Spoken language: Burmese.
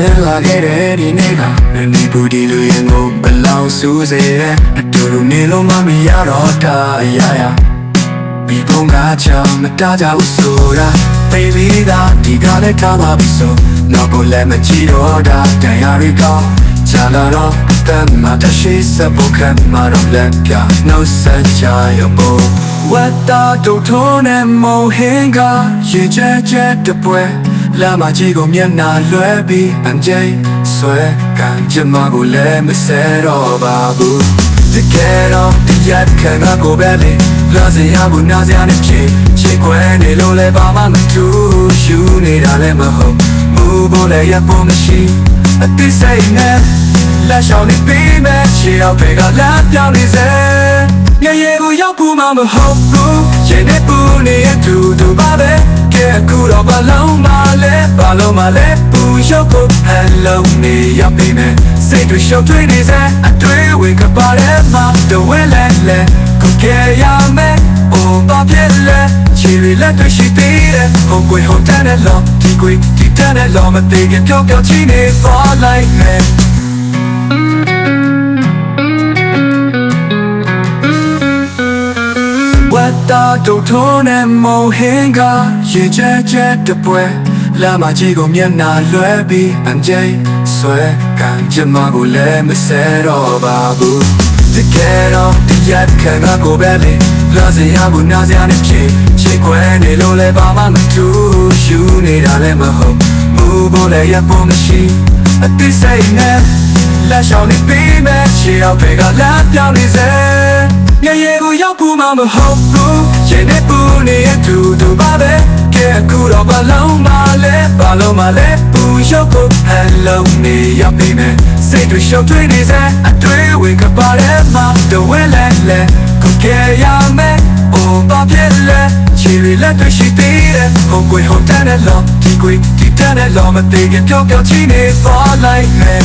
င်လာခဲ့တဲ့ဒီနေ့ကနေဘူးဒီလူရင်ကိုဘယ်လောက်စူးစေတဲ့အတူတူနေလို့မမရတော့တာအရာရာဒီဘုံကချမ်းမတားကြဘူးဆိုတာ baby ဒါဒီကလည်းထားပါပြီဆိုတော့ကိုလည်းမကြည့်တော့တာတရားရီကောချလာတော့တမ်းမတရှိစပုခံမတော့လက်ပြနှုတ်ဆက်ကြရဖို့ဝတ်တာတို့ထုံးနဲ့မုံဟင်းကရေကျဲကျဲတပွဲ လာမကြီးကိုမျက်နာလွှဲပြီးအန်ကျိဆွဲကန်ချမကိုလည်းမဆဲတော့ပါဘူးတကယ်တော့ဒီရက်ခံကိုပဲလေလာစရာဘူးနာစရာနဲ့ဖြေချေခွဲနေလို့လည်းဘာမှမတူရှူနေတာလည်းမဟုတ်မူဖို့လည်းရဖို့မရှိအတိစိတ်နဲ့လက်ရှောင်နေပြီးမဲ့ချေအောင်ဖေကလက်ပြောင်းနေစေငရေကိုရောက်ဘူးမှမဟုတ်ဘူးရင်နဲ့ပူနေရတူတူပါပဲကဲအခုတော့ ဘာလုံးမလဲဘာလုံးမလဲပူရုပ်ကို hello နေရပြီမဲ့စိတ်တွေရှုပ်ထွေးနေစေအတွေ့အဝင်ကပါရဲမှာတော့ဝဲလဲလဲကိုကဲရမယ်အိုဘာဖြစ်လဲချီရီလက်တွေရှိသေးတယ်ဟိုကွေဟိုတန်းနဲ့လောဒီကွေဒီတန်းနဲ့လောမသေးခင်ပြောပြောချင်းနေပါလိုက်မယ် တ်တာတို့ထုံးနဲ့မုံဟင်းကရေကျဲကျဲတပွဲလာမကြီးကိုမျက်နာလွှဲပြီးအန်ကျိဆွဲကန်ချမကိုလည်းမဆဲတော့ပါဘူးတကယ်တော့ဒီရက်ခံကိုပဲလေလာစရာဘူးနာစရာနဲ့ဖြေချေခွဲနေလို့လည်းဘာမှမတူရှူနေတာလည်းမဟုတ်မူဖို့လည်းရဖို့မရှိအတိစိတ်နဲ့လက်ရှောင်နေပြီးမဲ့ချေအောင်ဖေကလက်ပြောင်းနေစေငရေကိုရောက်ဘူး မှမဟုတ်ဘူးရင်နဲ့ပူနေရတူတူပါပဲကဲအခုတော့ဘာလုံးမလဲဘာလုံးမလဲပူရုပ်ကို hello နေရပြီမဲ့စိတ်တွေရှုပ်ထွေးနေစအတွေ့အဝင်ကပါရဲမှာတော့ဝဲလဲလဲကိုကဲရမယ်အိုဘာဖြစ်လဲချီရီလက်တွေရှိသေးတယ်ဟိုကွေဟိုတန်းနဲ့လောဒီကွေဒီတန်းနဲ့လောမသေးခင်ပြောပြောချင်းနေပါလိုက်မယ်